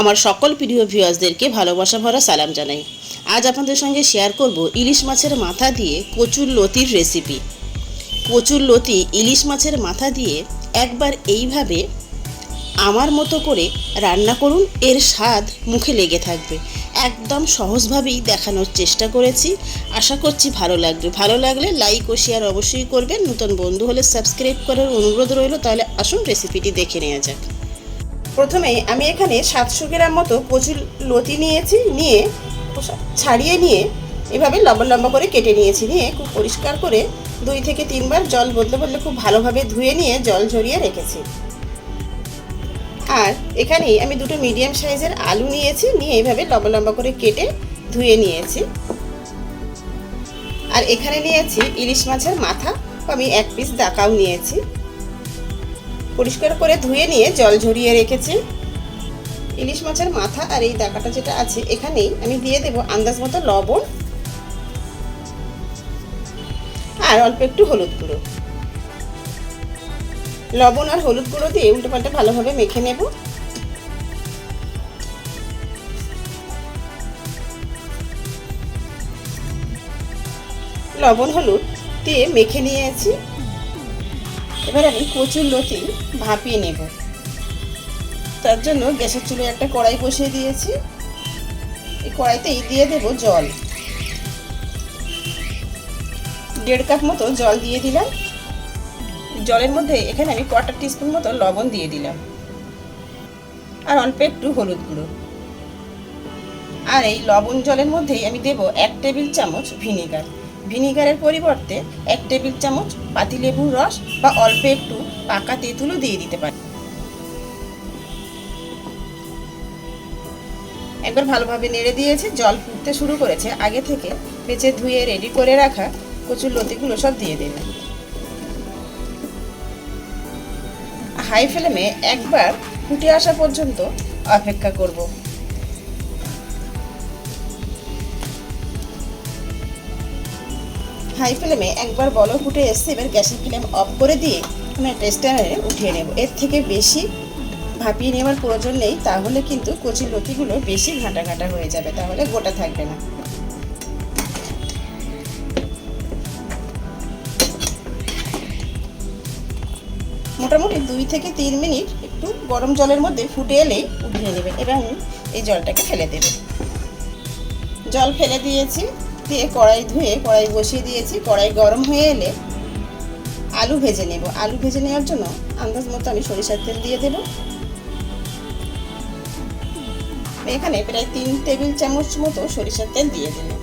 আমার সকল প্রিয় ভিউয়ার্সদেরকে ভালোবাসা ভরা সালাম জানাই। আজ আপনাদের সঙ্গে শেয়ার করব ইলিশ মাছের মাথা দিয়ে কচুর লতির রেসিপি কচুর লতি ইলিশ মাছের মাথা দিয়ে একবার এইভাবে আমার মতো করে রান্না করুন, এর স্বাদ মুখে লেগে থাকবে। একদম সহজভাবেই দেখানোর চেষ্টা করেছি। আশা করছি ভালো লাগবে। ভালো লাগলে লাইক ও শেয়ার অবশ্যই করবেন। নতুন বন্ধু হলে সাবস্ক্রাইব করার অনুরোধ রইল, তাহলে আসুন রেসিপিটি দেখে নেওয়া যাক। প্রথমে আমি এখানে সাতশো গ্রাম মতো প্রচুর লতি নিয়েছি, নিয়ে ছাড়িয়ে নিয়ে এভাবে লম্বা লম্বা করে কেটে নিয়েছি। নিয়ে খুব পরিষ্কার করে দুই থেকে তিনবার জল বদলে বদলে খুব ভালোভাবে ধুয়ে নিয়ে জল ঝরিয়ে রেখেছি। আর এখানেই আমি দুটো মিডিয়াম সাইজের আলু নিয়েছি, নিয়ে এভাবে লম্বা লম্বা করে কেটে ধুয়ে নিয়েছি। আর এখানে নিয়েছি ইলিশ মাছের মাথা, আমি এক পিস দাকাও নিয়েছি। পরিষ্কার করে ধুয়ে নিয়ে জল ঝরিয়ে রেখেছি। ইলিশ মাছের মাথা আর এই দাকাটা যেটা আছে, এখানেই আমি দিয়ে দেব আন্দাজ মতো লবণ আর অল্প একটু হলুদ গুঁড়ো। লবণ আর হলুদ গুঁড়ো দিয়ে উল্টো পাল্টে ভালোভাবে মেখে নেব। লবণ হলুদ দিয়ে মেখে নিয়েছি। এবার আমি কচুর লতি ভাপিয়ে নেব। তার জন্য গ্যাসের চুলে একটা কড়াই বসিয়ে দিয়েছি। এই কড়াইতেই দিয়ে দেব জল। দেড় কাপ মতো জল দিয়ে দিলাম। জলের মধ্যে এখানে আমি কোয়ার্টার টিস্পুন মতো লবণ দিয়ে দিলাম। আর অল্প একটু হলুদ গুঁড়ো। আর এই লবণ জলের মধ্যেই আমি দেব এক টেবিল চামচ ভিনিগার। ভিনিগারের পরিবর্তে এক টেবিল চামচ পাতিলেবুর রস বা অল্প একটু পাকা তেঁতুলও দিয়ে দিতে পারি একবার ভালোভাবে নেড়ে দিয়েছে, জল ফুটতে শুরু করেছে। আগে থেকে বেছে ধুয়ে রেডি করে রাখা কচুর লতিগুলো সব দিয়ে দেবেন হাই ফ্লেমে একবার ফুটে আসা পর্যন্ত অপেক্ষা করব। হাই ফ্লেমে একবার বলো ফুটে এসছে এবার গ্যাসের ফ্লেম অফ করে দিয়ে আমি একটা স্ট্যান্ডারে উঠিয়ে নেব। এর থেকে বেশি ভাপিয়ে নেওয়ার প্রয়োজন নেই, তাহলে কিন্তু কচি লতিগুলো বেশি ঘাঁটা ঘাঁটা হয়ে যাবে, তাহলে গোটা থাকবে না। মোটামুটি দুই থেকে তিন মিনিট একটু গরম জলের মধ্যে ফুটে এলেই উঠিয়ে নেবেন এবং এই জলটাকে ফেলে দেবেন জল ফেলে দিয়েছি দিয়ে কড়াই ধুয়ে কড়াই বসিয়ে দিয়েছি। কড়াই গরম হয়ে এলে আলু ভেজে নেব। আলু ভেজে নেওয়ার জন্য আন্দাজ মতো আমি সরিষার তেল দিয়ে দেব। এখানে প্রায় তিন টেবিল চামচ মতো সরিষার তেল দিয়ে দিলাম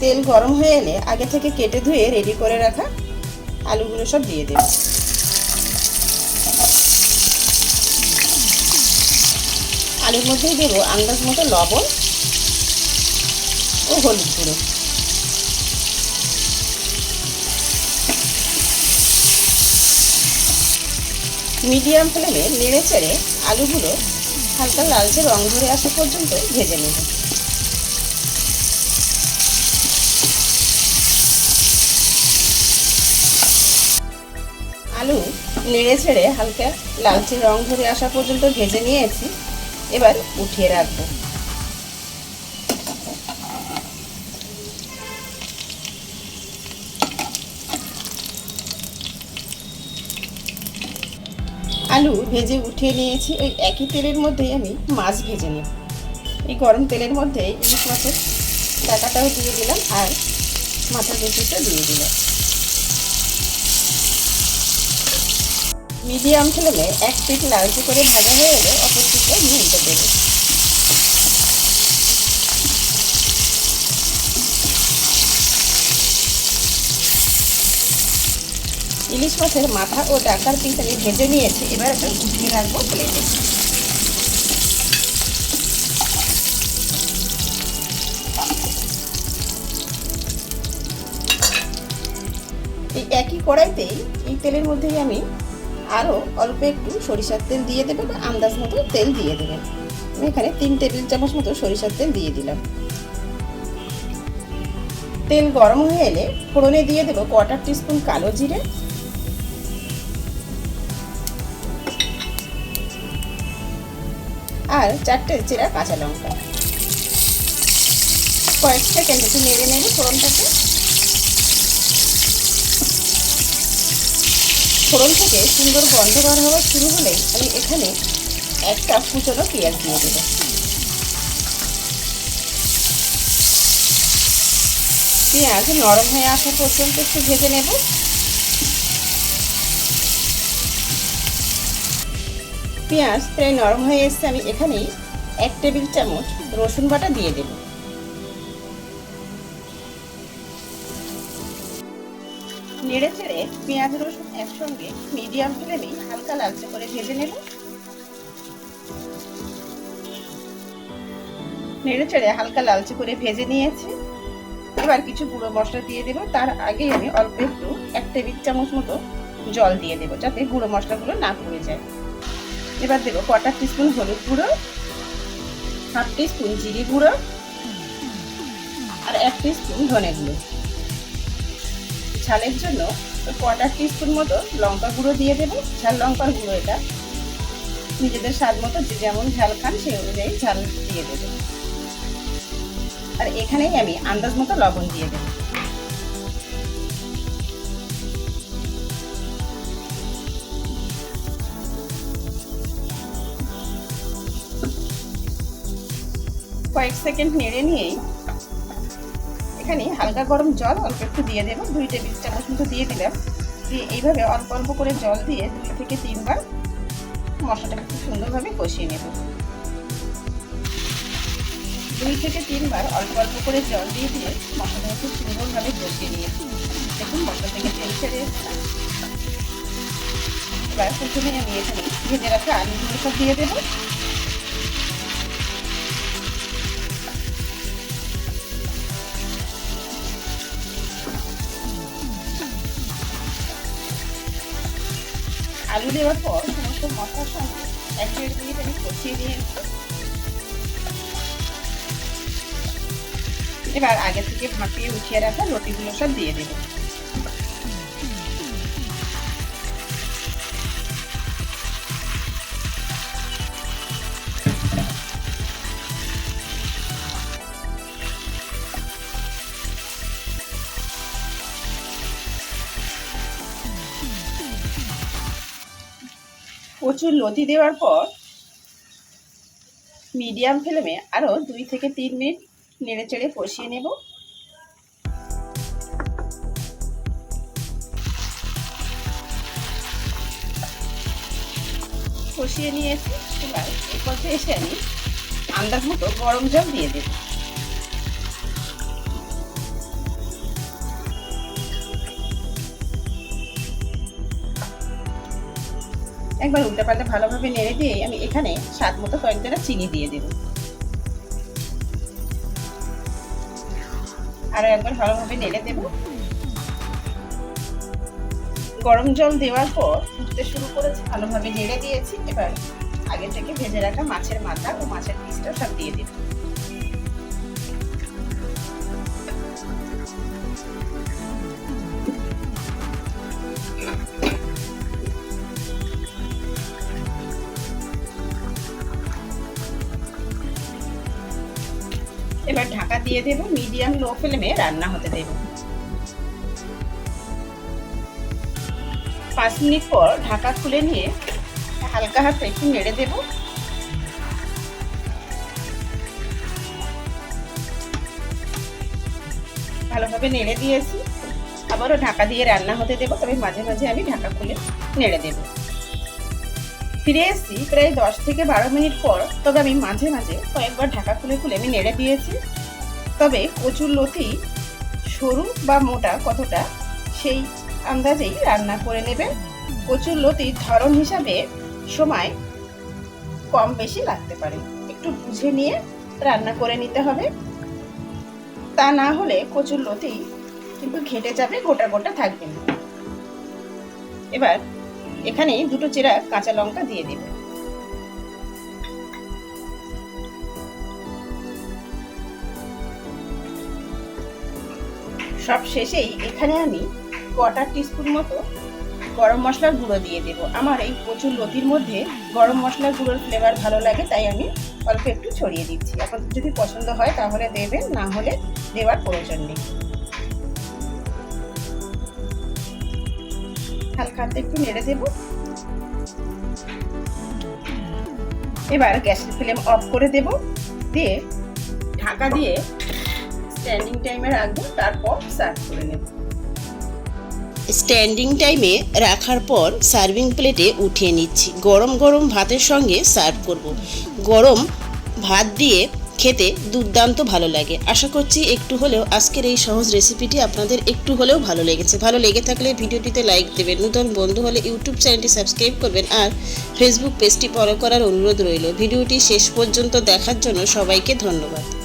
তেল গরম হয়ে এলে আগে থেকে কেটে ধুয়ে রেডি করে রাখা আলুগুলো সব দিয়ে দেব। আলুর মধ্যেই দেবো আন্দাজ মতো লবণ। ও হলুদ গুঁড়ো। মিডিয়াম ফ্লেমে নেড়ে চেড়ে আলুগুলো হালকা লালচে রং ধরে আসা পর্যন্ত ভেজে নেব। আলু নেড়ে ছেড়ে হালকা লালচে রং ধরে আসা পর্যন্ত ভেজে নিয়েছি। এবার উঠিয়ে রাখব। আলু ভেজে উঠিয়ে নিয়েছি। ওই একই তেলের মধ্যেই আমি মাছ ভেজে নিই এই গরম তেলের মধ্যে ইলিশ মাছের ডাকাটাও দিয়ে দিলাম আর মাথার বেশিটা দিয়ে দিলাম। মিডিয়াম ফ্লেমে এক পিঠ লালচে করে ভাজা হয়ে গেলে অপর পিঠটা উল্টে দেবে ইলিশ মাছের মাথা ও ডাকার পিস আমি ভেজে নিয়েছি। এবার একটা উঠিয়ে রাখব প্লেটে। এই একই কড়াইতেই এই তেলের মধ্যেই আমি আরও অল্প একটু সরিষার তেল দিয়ে দেবেন আন্দাজ মতো তেল দিয়ে দেবেন আমি এখানে তিন টেবিল চামচ মতো সরিষার তেল দিয়ে দিলাম। তেল গরম হয়ে এলে ফোড়নে দিয়ে দেবো কোয়ার্টার টিস্পুন কালো জিরে আর চারটে চেরা কাঁচা লঙ্কা। কয়েক সেকেন্ড একটু নেড়ে নেড়ে ফোড়নটাকে ফোড়ন থেকে সুন্দর গন্ধ বার হওয়া শুরু হলেই আমি এখানে একটা কুচনো পেঁয়াজ দিয়ে দেবো। পেঁয়াজ নরম হয়ে আসা পর্যন্ত একটু ভেজে নেব। পেঁয়াজ প্রায় নরম হয়ে এসছে, আমি এখানেই এক টেবিল চামচ রসুন বাটা দিয়ে দেব। নেড়ে চেড়ে পেঁয়াজ রসুন একসঙ্গে মিডিয়াম ফ্লেমে হালকা লালচে করে ভেজে নেব। নেড়ে চেড়ে হালকা লালচে করে ভেজে নিয়েছি। এবার কিছু গুঁড়ো মশলা দিয়ে দেবো, তার আগে আমি অল্প একটু এক টেবিল চামচ মতো জল দিয়ে দেবো, যাতে গুঁড়ো মশলাগুলো না পড়ে যায়। এবার দেবো কটা টিস্পুন হলুদ গুঁড়ো, হাফ টিস্পুন জিরি গুঁড়ো, আর এক টিস্পুন ধনে গুঁড়ো। ঝালের জন্য কটা টিস্পুন মতো লঙ্কা গুঁড়ো দিয়ে দেবো। ঝাল লঙ্কার গুঁড়ো এটা। নিজেদের স্বাদ মতো যে যেমন ঝাল খান, সেই অনুযায়ী ঝাল দিয়ে দেবে। আর এখানেই আমি আন্দাজ মতো লবণ দিয়ে দেব। কয়েক সেকেন্ড নেড়ে নিয়েই এখানে হালকা গরম জল অল্প একটু দিয়ে দেবো। দুই টেবিল চামচ মতো দিয়ে দিলাম। দিয়ে এইভাবে অল্প অল্প করে জল দিয়ে দুই থেকে তিনবার মশলাটাকে খুব সুন্দরভাবে কষিয়ে নেব। দুই থেকে তিনবার অল্প অল্প করে জল দিয়ে দিয়ে মশলাটা খুব সুন্দরভাবে কষিয়ে নিয়েছি দেখুন মশলা থেকে তেল ছেড়ে এবার প্রথমে আমি এখানে ভেজে রাখা আলুগুলো সব দিয়ে দেবো। আলু দেওয়ার পর সমস্ত মশলার সঙ্গে এক দেড় মিনিট আমি কষিয়ে নিয়েছি এবার আগে থেকে ভাপিয়ে উঠিয়ে রাখা রুটিগুলো সব দিয়ে দেবো। প্রচুর লতি দেওয়ার পর মিডিয়াম ফ্লেমে আরও দুই থেকে তিন মিনিট নেড়ে চেড়ে কষিয়ে নেব। কষিয়ে নিয়েছি। এবার এরপর এসে আমি আন্দাজ মতো গরম জল দিয়ে দেব। একবার উল্টে পাল্টে ভালোভাবে নেড়ে দিয়ে আমি এখানে স্বাদ মতো কয়েকটা চিনি দিয়ে দেব। আরও একবার ভালোভাবে নেড়ে দেব। গরম জল দেওয়ার পর ফুটতে শুরু করেছে, ভালোভাবে নেড়ে দিয়েছি। এবার আগে থেকে ভেজে রাখা মাছের মাথা ও মাছের পিসটা সব দিয়ে দেব এবার ঢাকা দিয়ে দেব মিডিয়াম লো ফ্লেমে রান্না হতে দেব। পাঁচ মিনিট পর ঢাকা খুলে নিয়ে হালকা হাতে একটু নেড়ে দেব। ভালোভাবে নেড়ে দিয়েছি। আবারও ঢাকা দিয়ে রান্না হতে দেবো, তবে মাঝে মাঝে আমি ঢাকা খুলে নেড়ে দেব। ফিরে এসেছি প্রায় দশ থেকে বারো মিনিট পর। তবে আমি মাঝে মাঝে কয়েকবার ঢাকা খুলে খুলে আমি নেড়ে দিয়েছি। তবে কচুর লতি সরু বা মোটা কতটা, সেই আন্দাজেই রান্না করে নেবেন। কচুর লতির ধরন হিসাবে সময় কম বেশি লাগতে পারে। একটু বুঝে নিয়ে রান্না করে নিতে হবে। তা না হলে কচুর লতি কিন্তু ঘেটে যাবে, গোটা গোটা থাকবে না। এবার এখানে দুটো চেরা কাঁচা লঙ্কা দিয়ে দেবে। সব শেষেই এখানে আমি কোয়ার্টার টিস্পুন মতো গরম মশলার গুঁড়ো দিয়ে দেব। আমার এই প্রচুর লতির মধ্যে গরম মশলার গুঁড়োর ফ্লেভার ভালো লাগে, তাই আমি অল্প একটু ছড়িয়ে দিচ্ছি। আপনাদের যদি পছন্দ হয় তাহলে দেবেন, না হলে দেওয়ার প্রয়োজন নেই। হালকা একটু নেড়ে দেব। এবার গ্যাসের ফ্লেম অফ করে দেব। দিয়ে ঢাকা দিয়ে স্ট্যান্ডিং টাইমে রাখব, তারপর সার্ভ করে নেব। স্ট্যান্ডিং টাইমে রাখার পর সার্ভিং প্লেটে উঠিয়ে নিচ্ছি। গরম গরম ভাতের সঙ্গে সার্ভ করব। গরম ভাত দিয়ে খেতে দুর্দান্ত ভালো লাগে। আশা করছি একটু হলেও আজকের এই সহজ রেসিপিটি আপনাদের একটু হলেও ভালো লেগেছে। ভালো লেগে থাকলে ভিডিওটিতে লাইক দেবেন, নতুন বন্ধু হলে ইউটিউব চ্যানেলটি সাবস্ক্রাইব করবেন আর ফেসবুক পেজটি ফলো করার অনুরোধ রইল। ভিডিওটি শেষ পর্যন্ত দেখার জন্য সবাইকে ধন্যবাদ।